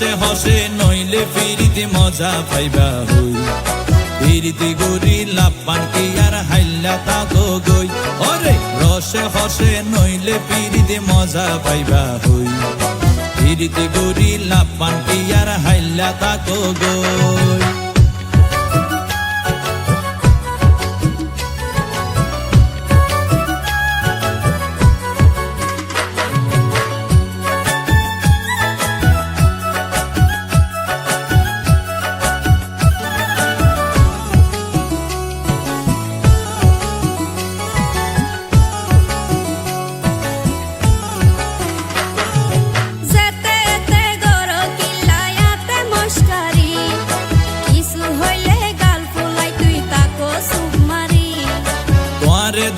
নইলে ফিরিতে মজা পাইবা হই। ফিরিতে গরি লাপান কি আর হাইলা তা তো গই। অরে রসে হসে, নইলে ফিরিতে মজা পাইবা হই। ফিরিতে গরি লাপান কি আর হাইলা তা তো গই।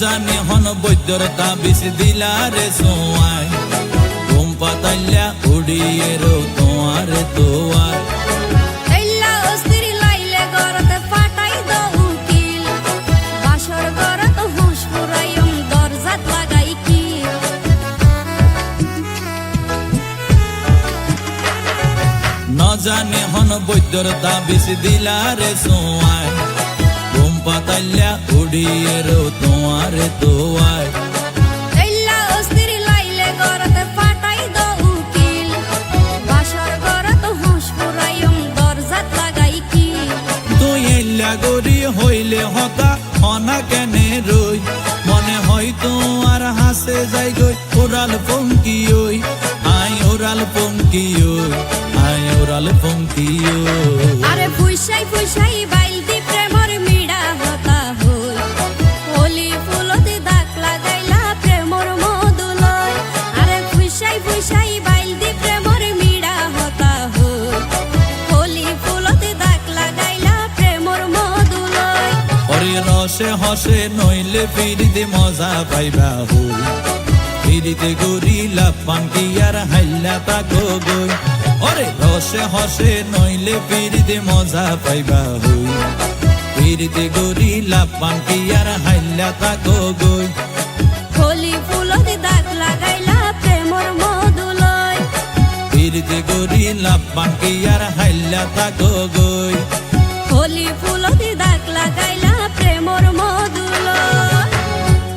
জানে হন বৈদ্যর তাবিজ দিলারে সোয়াই। ঘুম পাতাইলা উড়িয়ে রো তোমার তোয়ার এল্লা অস্থির লাইলে গরতে ফাটাই দো উকিল। তুই এল্লা গরি হইলে হতা হনা কেনে রই। মনে হয় তোমার হাসে যাই গই ওরাল পঙ্কি ওই। আই ওরাল পঙ্কি ওই আই ওরাল পঙ্কি ওই। আরে বাইল রসে হসে নইলে ফিরিতে মজা পাইবা হই ফিরিতে গরিলা পান্তি আর হাইলা তাকো গই। ওরে রসে হসে নইলে ফিরিতে মজা পাইবা হই ফিরিতে গরিলা পান্তি আর হাইলা তাকো গই। হোলি ফুলতি দাগ লাগাইলা প্রেমর মধুলয়। ফিরিতে গরিলা পান্তি আর হাইলা তাকো গই। হোলি ফুলতি